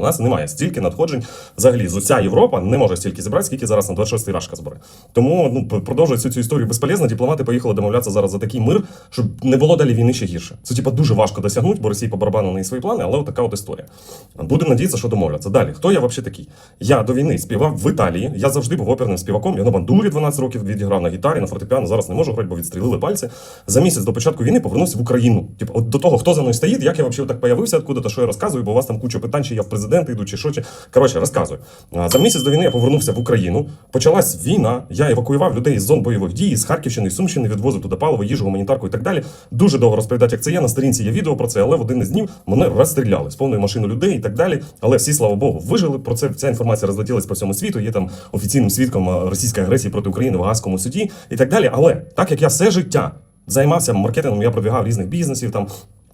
У нас немає стільки надходжень. Взагалі, з уся Європа не може стільки зібрати, скільки зараз на 26-й рашка збере. Тому ну п- продовжують цю історію безполезно. Дипломати поїхали домовлятися зараз за такий мир, щоб не було далі війни ще гірше. Це типа дуже важко досягнути, бо Росії по барабану неї свої плани, але така от історія. Будемо надіятися, що домовляться. Далі, хто я взагалі такий? Я до війни співав в Італії. Я завжди був оперним співаком. Я на бандурі 12 років відіграв на гітарі, на фортепіано. Зараз не можу грати, бо відстрілили пальці. За місяць до початку війни повернувся в Україну. Типу, от до того, хто за мною стоїть, як я взагалі так появився, откуда то що я розказую, бо у вас там куча питань, чи я в президенти йду, чи що, чи коротше, розказую. За місяць до війни я повернувся в Україну. Почалась війна. Я евакуював людей з зон бойових дій, з Харківщини, з Сумщини, відвозив туди паливо, їжу, гуманітарку і так далі. Дуже довго розповідати, як це є. На сторінці є відео про це, але в один із днів мене розстріляли з повною машиною людей і так далі. Але всі, слава Богу, вижили. Про це ця інформація розлетілась по всьому світу. Є там офіційним свідком російської агресії проти України в Гаазькому суді і так далі. Але так як я все життя займався маркетингом, я продвигав різних бізнесів там.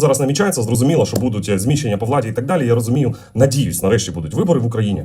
зараз намічається, зрозуміло, що будуть е, зміщення по владі і так далі. Я розумію, надіюсь, нарешті будуть вибори в Україні.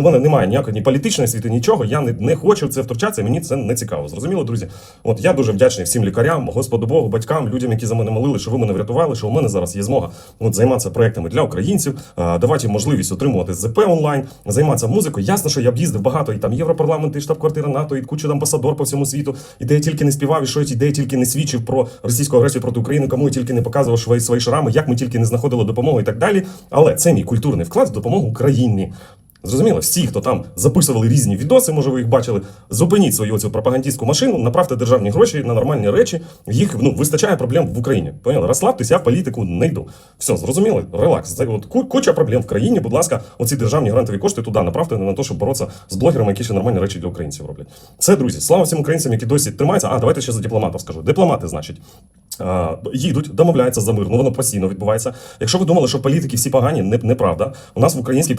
в мене немає ніякої ні політичної світи, нічого. Я не, не хочу в це втручатися. Мені це не цікаво. Зрозуміло, друзі. От я дуже вдячний всім лікарям, Господу Богу, батькам, людям, які за мене молили, що ви мене врятували, що у мене зараз є змога от займатися проектами для українців, давати можливість отримувати ЗП онлайн, займатися музикою. Ясно, що я б їздив багато і там Європарламент, і штаб-квартира НАТО, і куча амбасадор по всьому світу, і де я тільки не співав, і що де я тільки не свідчив про російську агресію проти України, кому я тільки не показував свої свої шрами, як ми тільки не знаходили допомогу і так далі. Але це мій культурний вклад в допомогу Україні. Зрозуміло, всі, хто там записували різні відоси, може ви їх бачили, зупиніть свою цю пропагандистську машину, направте державні гроші на нормальні речі. Їх ну вистачає проблем в Україні. Поняли? Розслабтесь, я в політику не йду. Все, зрозуміли? Релакс. От куча проблем в країні. Будь ласка, оці державні грантові кошти туди направте на те, щоб боротися з блогерами, які ще нормальні речі для українців роблять. Це друзі. Слава всім українцям, які досі тримаються. А давайте ще за дипломатів скажу. Дипломати, значить. Їдуть, домовляються за мир, ну воно постійно відбувається. Якщо ви думали, що політики всі погані, не, неправда. У нас в українській